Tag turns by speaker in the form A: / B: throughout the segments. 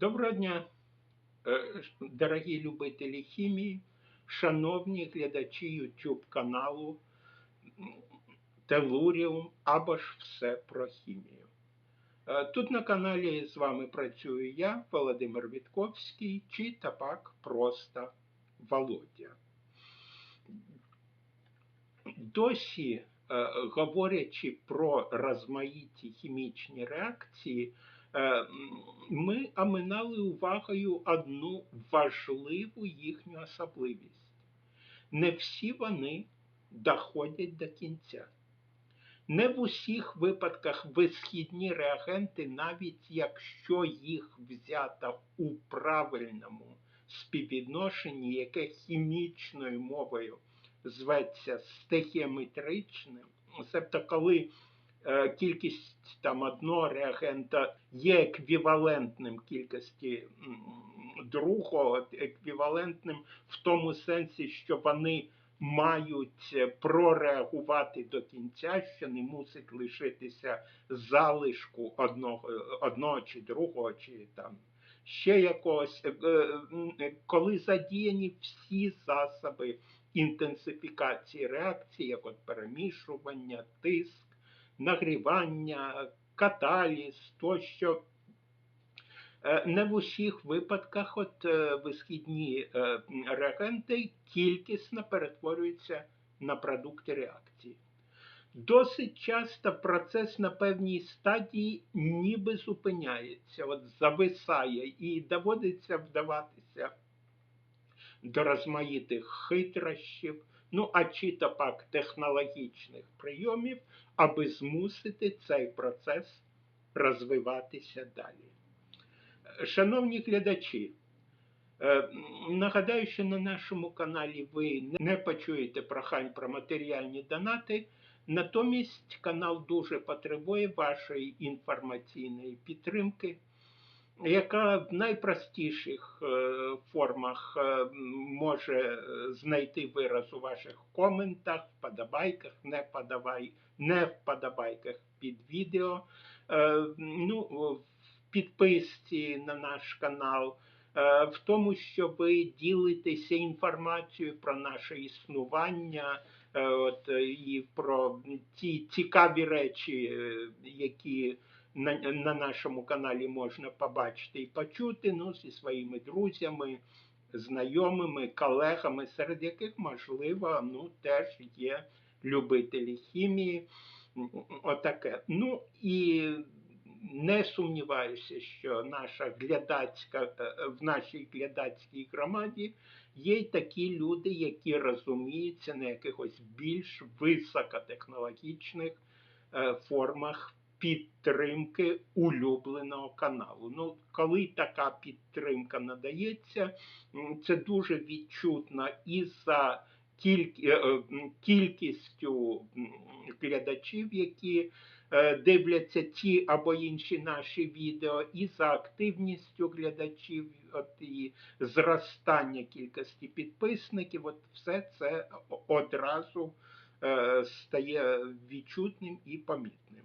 A: Доброго дня, е, дорогі любителі хімії, шановні глядачі YouTube каналу Телуріум або ж все про хімію. Е, Тут на каналі з вами працюю я, Володимир Вітковський, чи табак просто Володя. Досі, е, говорячи про розмаїті хімічні реакції, ми оминали увагою одну важливу їхню особливість. Не всі вони доходять до кінця. Не в усіх випадках висхідні реагенти, навіть якщо їх взято у правильному співвідношенні, яке хімічною мовою зветься стихіометричним, себто коли е, кількість там одного реагента є еквівалентним кількості другого, еквівалентним в тому сенсі, що вони мають е, прореагувати до кінця, що не мусить лишитися залишку одного, одного чи другого, чи там ще якогось, Е, е, е, коли задіяні всі засоби інтенсифікації реакції, як от перемішування, тиск, нагрівання, каталіз тощо. Е, Не в усіх випадках от е, висхідні е, реагенти кількісно перетворюються на продукти реакції. Досить часто процес на певній стадії ніби зупиняється, от зависає, і доводиться вдаватися до розмаїтих хитрощів, ну а чи то пак технологічних прийомів, аби змусити цей процес розвиватися далі. Шановні глядачі, е, нагадаю, що на нашому каналі ви не почуєте прохань про матеріальні донати. Натомість канал дуже потребує вашої інформаційної підтримки, яка в найпростіших е, формах е, може знайти вираз у ваших коментах, вподобайках, не подавай, не вподобайках під відео, е, ну, в підписці на наш канал, е, в тому, що ви ділитеся інформацією про наше існування. е, От, е, і про ті цікаві речі, е, які на, на нашому каналі можна побачити і почути ну, зі своїми друзями, знайомими, колегами, серед яких, можливо, ну, теж є любителі хімії. Отаке. Ну і не сумніваюся, що наша глядацька е, в нашій глядацькій громаді є й такі люди, які розуміються на якихось більш високотехнологічних е, формах підтримки улюбленого каналу. Ну, коли така підтримка надається, це дуже відчутно і за е, е, кількістю глядачів, які е, дивляться ті або інші наші відео, і за активністю глядачів, от і зростання кількості підписників, от все це одразу стає відчутним і помітним.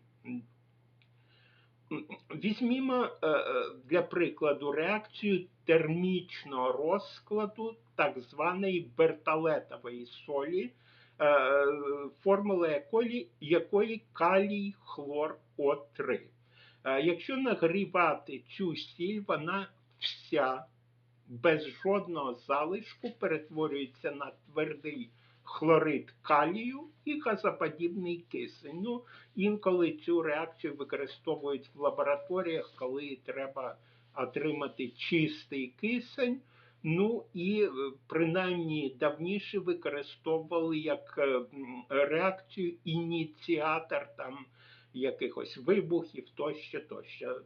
A: Візьмімо е, е, для прикладу реакцію термічного розкладу так званої бертолетової солі, е, формула якої, якої калій хлор О3. Е, Якщо нагрівати цю сіль, вона вся без жодного залишку перетворюється на твердий хлорид калію і газоподібний кисень. Ну, інколи цю реакцію використовують в лабораторіях, коли треба отримати чистий кисень. Ну і е, принаймні давніше використовували як е, реакцію ініціатор там якихось вибухів тощо, тощо.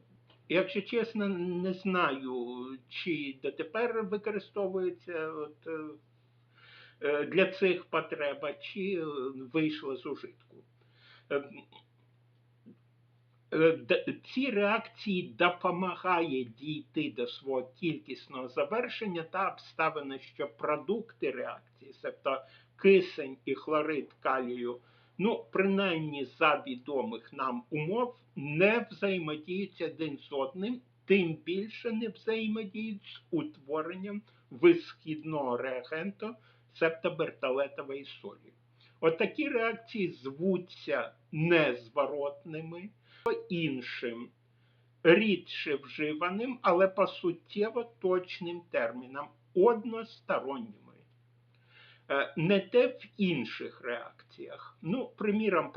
A: Якщо чесно, не знаю, чи дотепер використовується от, е, для цих потреб, чи е, вийшло з ужитку. Е, е, Ці реакції допомагає дійти до свого кількісного завершення та обставина, що продукти реакції, тобто кисень і хлорид калію, ну, принаймні за відомих нам умов, не взаємодіють один з одним тим більше не взаємодіють з утворенням висхідного реагенту септобертолетової солі. Отакі реакції звуться незворотними, іншим, рідше вживаним, але по суттєво точним термінам односторонніми. Е, Не те в інших реакціях. Ну, приміром,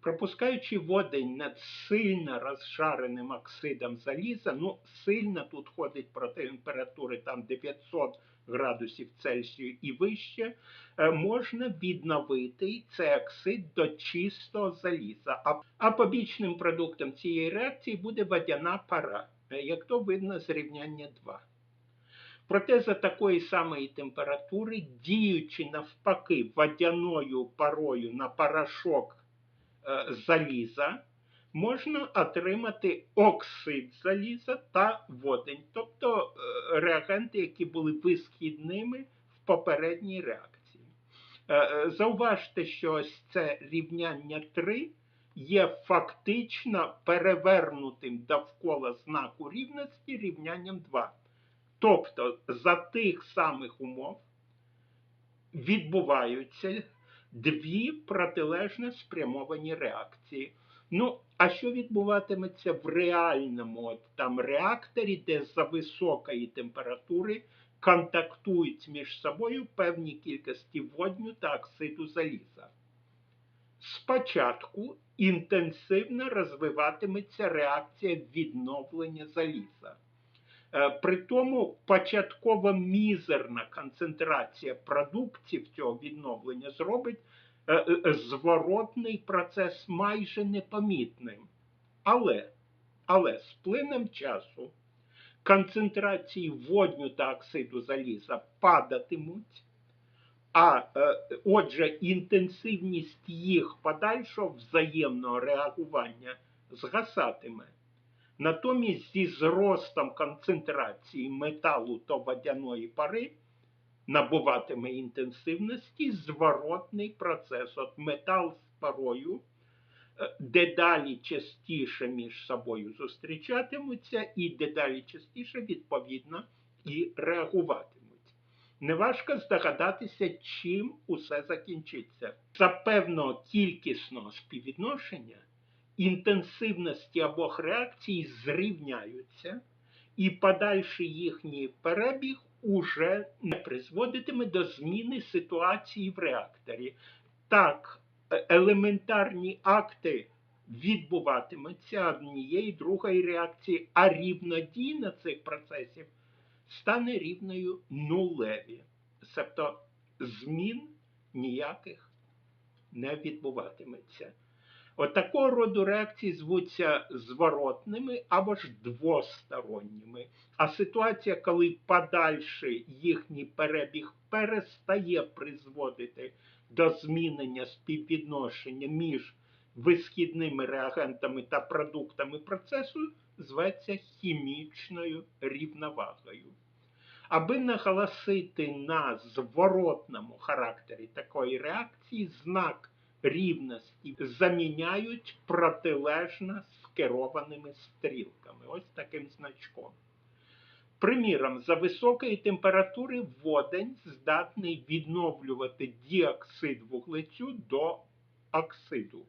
A: пропускаючи водень над сильно розжареним оксидом заліза, ну, сильно тут ходить про температури там 900 градусів Цельсію і вище, е, можна відновити цей оксид до чистого заліза. А, побічним продуктом цієї реакції буде водяна пара, е, як то видно з рівняння 2. Проте за такої самої температури, діючи навпаки водяною парою на порошок е, заліза, можна отримати оксид заліза та водень, тобто е, реагенти, які були висхідними в попередній реакції. Е, е, Зауважте, що ось це рівняння 3 є фактично перевернутим довкола знаку рівності рівнянням 2. Тобто за тих самих умов відбуваються дві протилежно спрямовані реакції. Ну, а що відбуватиметься в реальному от, там реакторі, де за високої температури контактують між собою певні кількості водню та оксиду заліза? Спочатку інтенсивно розвиватиметься реакція відновлення заліза. Е, При тому початкова мізерна концентрація продуктів цього відновлення зробить зворотний процес майже непомітним. Але, але з плином часу концентрації водню та оксиду заліза падатимуть, а е, отже, інтенсивність їх подальшого взаємного реагування згасатиме. Натомість зі зростом концентрації металу та водяної пари набуватиме інтенсивності зворотний процес. От метал з парою е, дедалі частіше між собою зустрічатимуться і дедалі частіше, відповідно, і реагуватимуть. Неважко здогадатися, чим усе закінчиться. За певного кількісного співвідношення інтенсивності обох реакцій зрівняються, і подальший їхній перебіг уже не призводитиме до зміни ситуації в реакторі. Так, е- елементарні акти відбуватимуться однієї другої реакції, а рівнодійна цих процесів стане рівною нулеві. Тобто змін ніяких не відбуватиметься. От такого роду реакції звуться зворотними або ж двосторонніми. А ситуація, коли подальший їхній перебіг перестає призводити до змінення співвідношення між висхідними реагентами та продуктами процесу, зветься хімічною рівновагою. Аби наголосити на зворотному характері такої реакції, знак рівності заміняють протилежно скерованими стрілками. Ось таким значком. Приміром, за високої температури водень здатний відновлювати діоксид вуглецю до оксиду.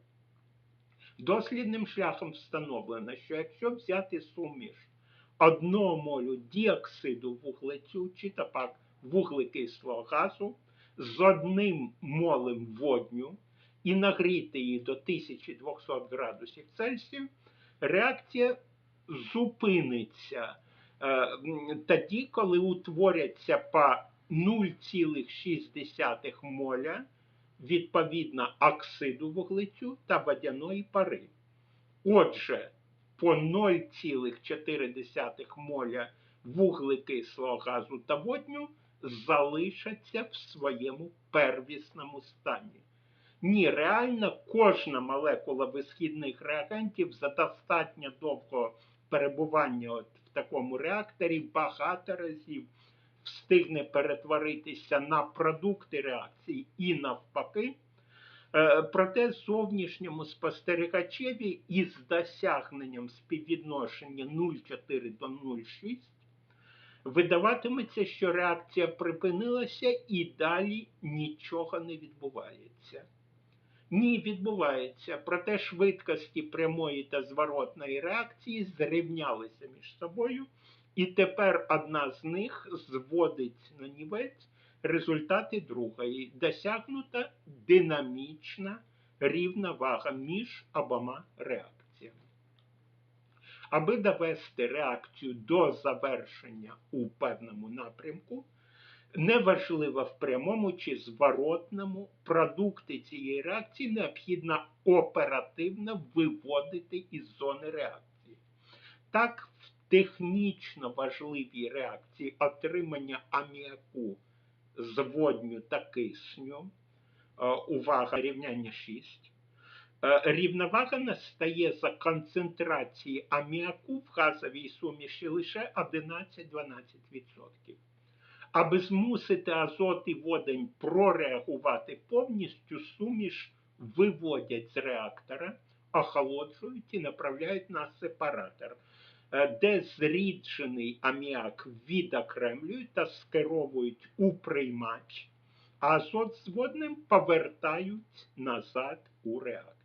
A: Дослідним шляхом встановлено, що якщо взяти суміш одного молю діоксиду вуглецю, чи то пак вуглекислого газу з одним молем водню і нагріти її до 1200 градусів Цельсію, реакція зупиниться е, тоді, коли утворяться по 0,6 моля відповідно оксиду вуглецю та водяної пари. Отже, по 0,4 моля вуглекислого газу та водню залишаться в своєму первісному стані. Ні, реально кожна молекула висхідних реагентів за достатньо довгого перебування от в такому реакторі багато разів встигне перетворитися на продукти реакції і навпаки, Е, Проте зовнішньому спостерігачеві із досягненням співвідношення 0,4 до 0,6 видаватиметься, що реакція припинилася і далі нічого не відбувається. Ні, відбувається, проте швидкості прямої та зворотної реакції зрівнялися між собою, і тепер одна з них зводить на нівець результати другої. Досягнута динамічна рівна вага між обома реакціями. Аби довести реакцію до завершення у певному напрямку, неважливо в прямому чи зворотному продукти цієї реакції необхідно оперативно виводити із зони реакції. Так, в технічно важливій реакції отримання аміаку з водню та кисню, е, увага, рівняння 6, Е, Рівновага настає за концентрації аміаку в газовій суміші лише 11-12%. Аби змусити азот і водень прореагувати повністю, суміш виводять з реактора, охолоджують і направляють на сепаратор, е, де зріджений аміак відокремлюють та скеровують у приймач, а азот з водним повертають назад у реактор.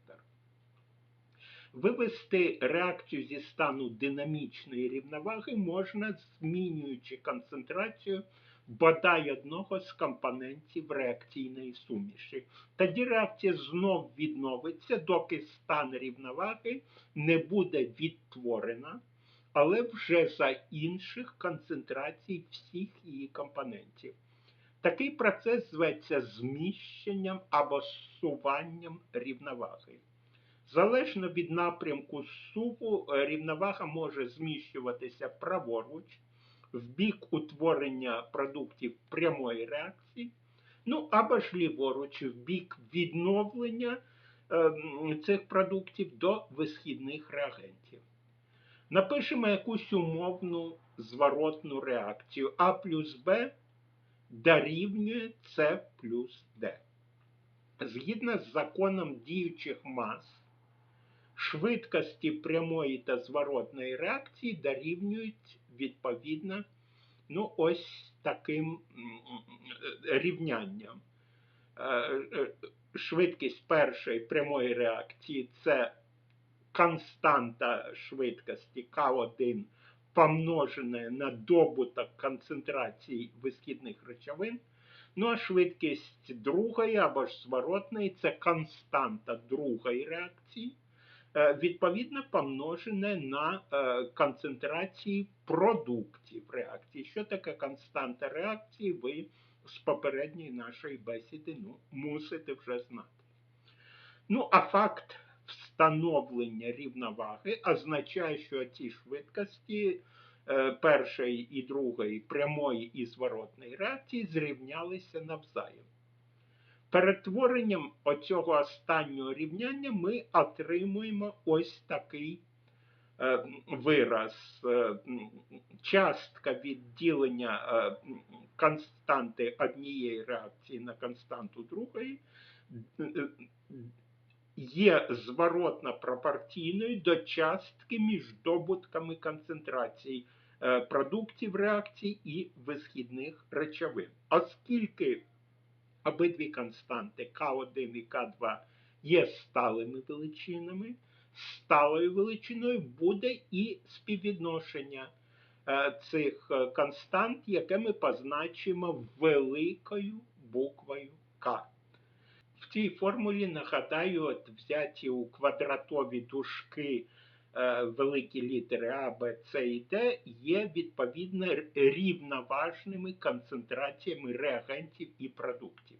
A: Вивести реакцію зі стану динамічної рівноваги можна, змінюючи концентрацію бодай одного з компонентів реакційної суміші. Тоді реакція знов відновиться, доки стан рівноваги не буде відтворена, але вже за інших концентрацій всіх її компонентів. Такий процес зветься зміщенням або суванням рівноваги. Залежно від напрямку суву, е, рівновага може зміщуватися праворуч, в бік утворення продуктів прямої реакції, ну або ж ліворуч, в бік відновлення е, цих продуктів до висхідних реагентів. Напишемо якусь умовну зворотну реакцію А плюс Б дорівнює С плюс Д. Згідно з законом діючих мас, швидкості прямої та зворотної реакції дорівнюють відповідно ну, ось таким рівнянням. Е, е, Швидкість першої прямої реакції це константа швидкості К1 помножене на добуток концентрації висхідних речовин. Ну а швидкість другої або ж зворотної це константа другої реакції, відповідно помножене на е, концентрації продуктів реакції. Що таке константа реакції, ви з попередньої нашої бесіди ну, мусите вже знати. Ну, а факт встановлення рівноваги означає, що ці швидкості е, першої і другої прямої і зворотної реакції зрівнялися навзаєм. Перетворенням оцього останнього рівняння ми отримуємо ось такий е, вираз. Е, Частка відділення е, константи однієї реакції на константу другої є зворотно пропорційною до частки між добутками концентрацій е, продуктів реакції і висхідних речовин. Оскільки обидві константи К1 і К2 є сталими величинами, сталою величиною буде і співвідношення е, цих е, констант, яке ми позначимо великою буквою К. В цій формулі, нагадаю, от взяті у квадратові дужки великі літери А, Б, С і Д є відповідно рівноважними концентраціями реагентів і продуктів.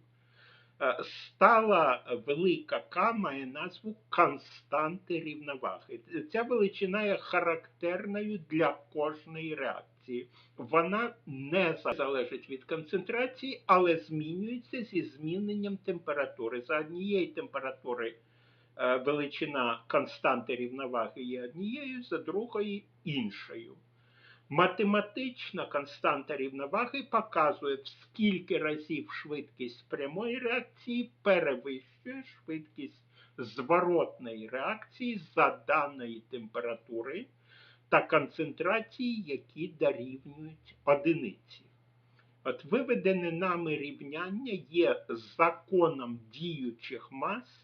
A: Е, Стала велика К має назву константи рівноваги. Ця величина є характерною для кожної реакції. Вона не залежить від концентрації, але змінюється зі зміненням температури. За однієї температури е, величина константи рівноваги є однією, за другої іншою. Математична константа рівноваги показує, в скільки разів швидкість прямої реакції перевищує швидкість зворотної реакції за даної температури та концентрації, які дорівнюють одиниці. От виведене нами рівняння є законом діючих мас,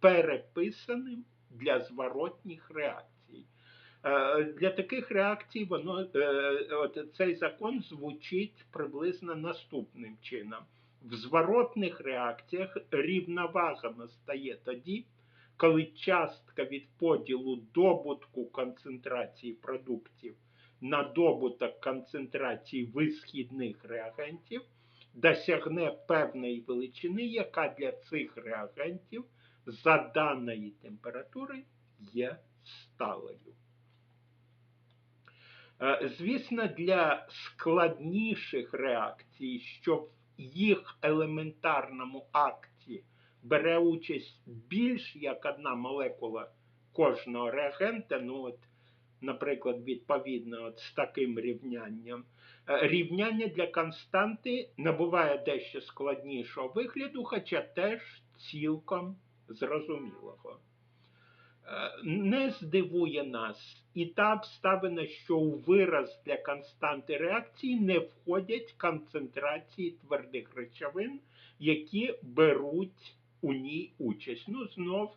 A: переписаним для зворотніх реакцій. Е, Для таких реакцій воно, е, от цей закон звучить приблизно наступним чином. В зворотних реакціях рівновага настає тоді, коли частка від поділу добутку концентрації продуктів на добуток концентрації висхідних реагентів досягне певної величини, яка для цих реагентів за даної температури є сталою. Е, Звісно, для складніших реакцій, що в їх елементарному акті бере участь більш як одна молекула кожного реагента, ну от, наприклад, відповідно от з таким рівнянням, е, рівняння для константи набуває дещо складнішого вигляду, хоча теж цілком зрозумілого. Е, Не здивує нас і та обставина, що у вираз для константи реакції не входять концентрації твердих речовин, які беруть у ній участь. Ну, знов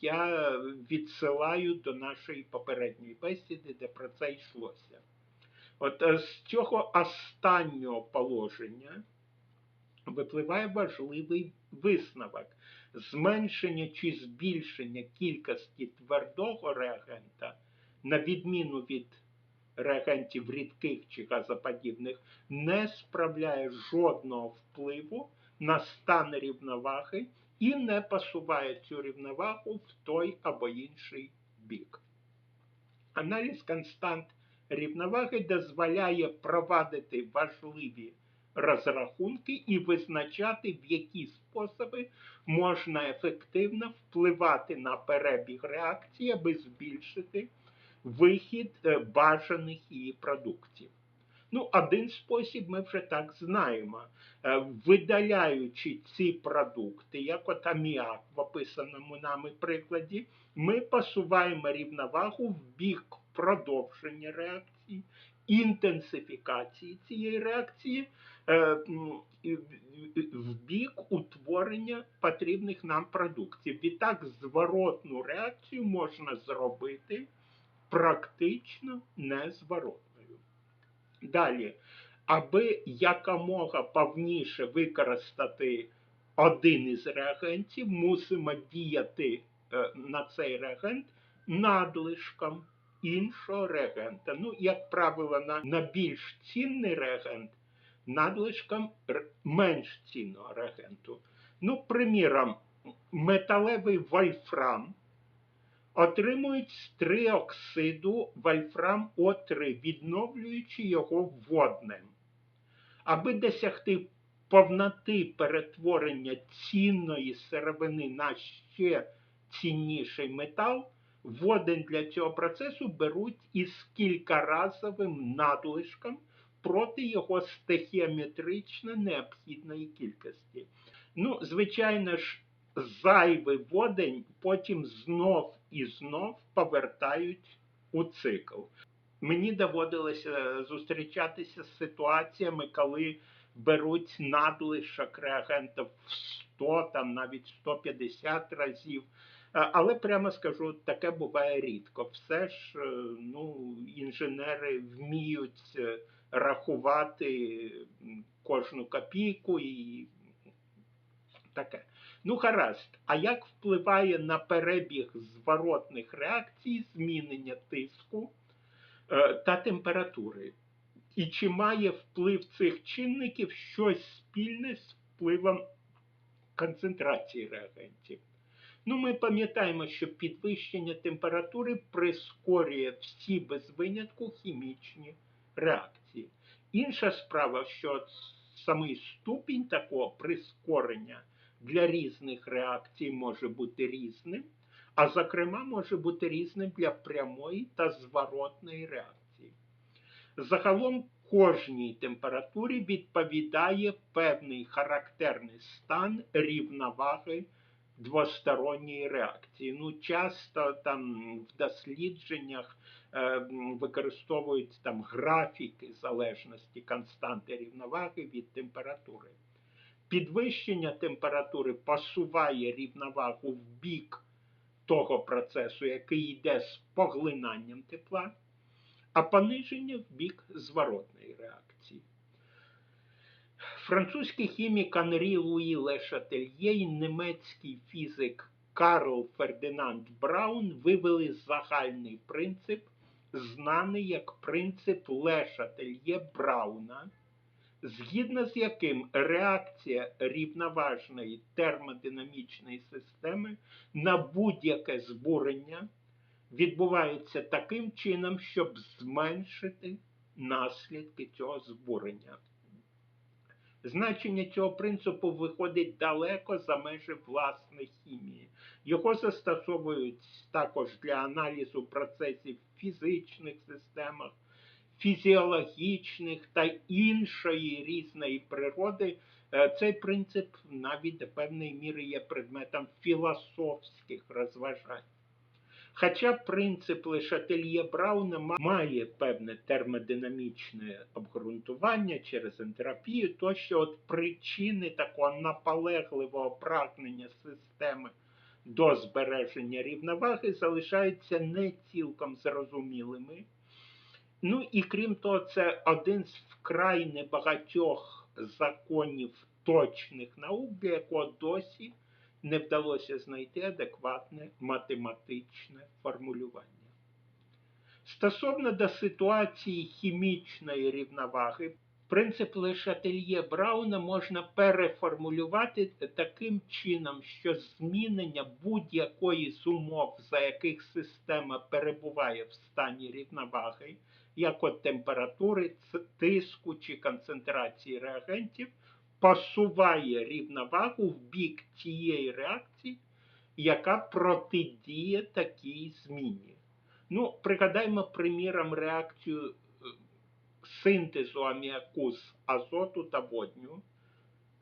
A: я відсилаю до нашої попередньої бесіди, де про це йшлося. От е, з цього останнього положення випливає важливий висновок. Зменшення чи збільшення кількості твердого реагента, на відміну від реагентів рідких чи газоподібних, не справляє жодного впливу на стан рівноваги і не посуває цю рівновагу в той або інший бік. Аналіз констант рівноваги дозволяє провадити важливі розрахунки і визначати, в які способи можна ефективно впливати на перебіг реакції, аби збільшити вихід е, бажаних її продуктів. Ну, один спосіб ми вже так знаємо. Е, Видаляючи ці продукти, як от аміак в описаному нами прикладі, ми посуваємо рівновагу в бік продовження реакції, інтенсифікації цієї реакції, е, в- бік утворення потрібних нам продуктів. Відтак зворотну реакцію можна зробити практично незворотною. Далі, аби якомога повніше використати один із реагентів, мусимо діяти е, на цей реагент надлишком іншого реагента. Ну, як правило, на, на більш цінний реагент надлишком менш цінного реагенту. Ну, приміром, металевий вольфрам отримують з триоксиду вольфрам О3, відновлюючи його водним. Аби досягти повноти перетворення цінної сировини на ще цінніший метал, водень для цього процесу беруть із кількаразовим надлишком проти його стихіометрично необхідної кількості. Ну, звичайно ж, зайвий водень потім знов і знов повертають у цикл. Мені доводилося зустрічатися з ситуаціями, коли беруть надлишок реагентів в 100, там навіть 150 разів. Але прямо скажу, таке буває рідко. Все ж е, ну, інженери вміють е, рахувати кожну копійку і таке. Ну, гаразд. А як впливає на перебіг зворотних реакцій змінення тиску е, та температури? І чи має вплив цих чинників щось спільне з впливом концентрації реагентів? Ну, ми пам'ятаємо, що підвищення температури прискорює всі без винятку хімічні реакції. Інша справа, що самий ступінь такого прискорення для різних реакцій може бути різним, а зокрема може бути різним для прямої та зворотної реакції. Загалом кожній температурі відповідає певний характерний стан рівноваги двосторонньої реакції. Ну, часто там в дослідженнях е, використовують там графіки залежності константи рівноваги від температури. Підвищення температури посуває рівновагу в бік того процесу, який йде з поглинанням тепла, а пониження в бік зворотної реакції. Французький хімік Анрі Луї Ле Шательє і німецький фізик Карл Фердинанд Браун вивели загальний принцип, знаний як принцип Ле Шательє Брауна, згідно з яким реакція рівноважної термодинамічної системи на будь-яке збурення відбувається таким чином, щоб зменшити наслідки цього збурення. Значення цього принципу виходить далеко за межі власної хімії. Його застосовують також для аналізу процесів в фізичних системах, фізіологічних та іншої різної природи. Е, Цей принцип навіть до певної міри є предметом філософських розважань. Хоча принцип Лешательє Брауна має певне термодинамічне обґрунтування через ентропію, то що от причини такого наполегливого прагнення системи до збереження рівноваги залишаються не цілком зрозумілими. Ну і крім того, це один з вкрай небагатьох законів точних наук, для якого досі не вдалося знайти адекватне математичне формулювання. Стосовно до ситуації хімічної рівноваги, принцип Лешательє Брауна можна переформулювати таким чином, що змінення будь-якої з умов, за яких система перебуває в стані рівноваги, як от температури, тиску чи концентрації реагентів, посуває рівновагу в бік тієї реакції, яка протидіє такій зміні. Ну, пригадаймо, приміром, реакцію е, синтезу аміаку з азоту та водню,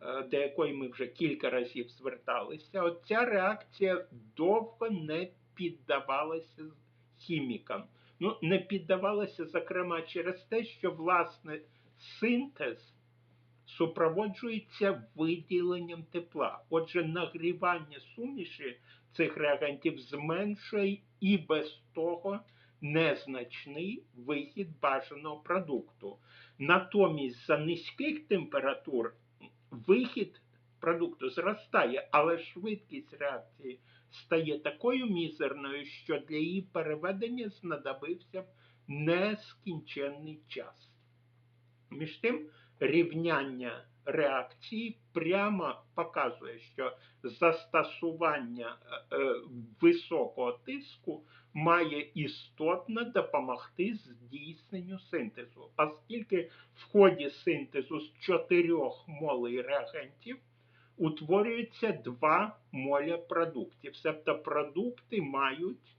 A: е, до якої ми вже кілька разів зверталися. От ця реакція довго не піддавалася хімікам. Ну, не піддавалася, зокрема, через те, що власне синтез супроводжується виділенням тепла. Отже, нагрівання суміші цих реагентів зменшує і без того незначний вихід бажаного продукту. Натомість за низьких температур вихід продукту зростає, але швидкість реакції стає такою мізерною, що для її переведення знадобився б нескінченний час. Між тим, рівняння реакції прямо показує, що застосування е, високого тиску має істотно допомогти здійсненню синтезу, оскільки в ході синтезу з чотирьох молей реагентів утворюється 2 моля продуктів. Тобто продукти мають,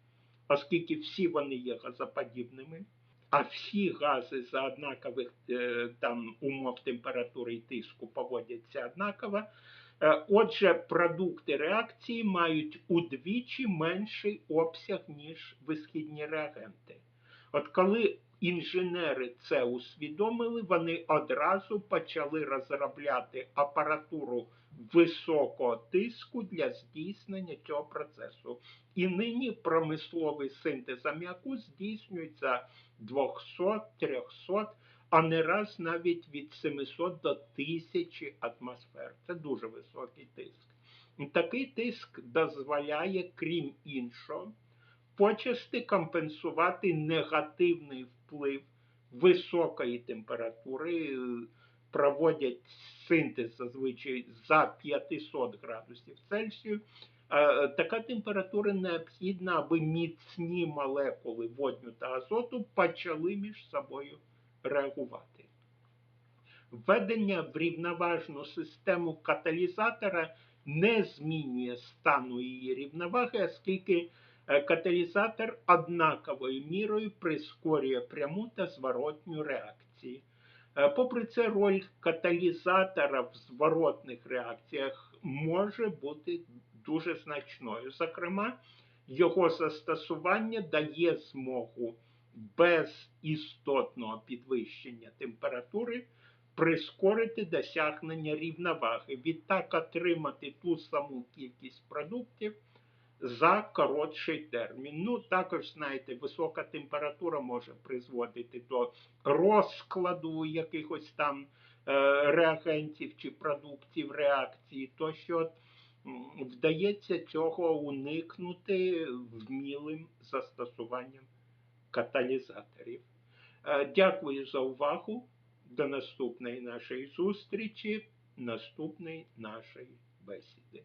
A: оскільки всі вони є газоподібними, а всі гази за однакових е, там умов температури і тиску поводяться однаково. Е, Отже, продукти реакції мають удвічі менший обсяг, ніж висхідні реагенти. От коли інженери це усвідомили, вони одразу почали розробляти апаратуру високого тиску для здійснення цього процесу. І нині промисловий синтез аміаку здійснюється 200, 300, а не раз навіть від 700 до 1000 атмосфер. Це дуже високий тиск. Такий тиск дозволяє, крім іншого, почасти компенсувати негативний вплив високої температури, е, проводять синтез зазвичай за 500 градусів Цельсію. Е, Така температура необхідна, аби міцні молекули водню та азоту почали між собою реагувати. Введення в рівноважну систему каталізатора не змінює стану її рівноваги, оскільки Е, Каталізатор однаковою мірою прискорює пряму та зворотню реакції. Е, Попри це, роль каталізатора в зворотних реакціях може бути дуже значною. Зокрема, його застосування дає змогу без істотного підвищення температури прискорити досягнення рівноваги, відтак отримати ту саму кількість продуктів за коротший термін. Ну, також, знаєте, висока температура може призводити до розкладу якихось там е, реагентів чи продуктів реакції, то що вдається цього уникнути вмілим застосуванням каталізаторів. Е, Дякую за увагу. До наступної нашої зустрічі, наступної нашої бесіди.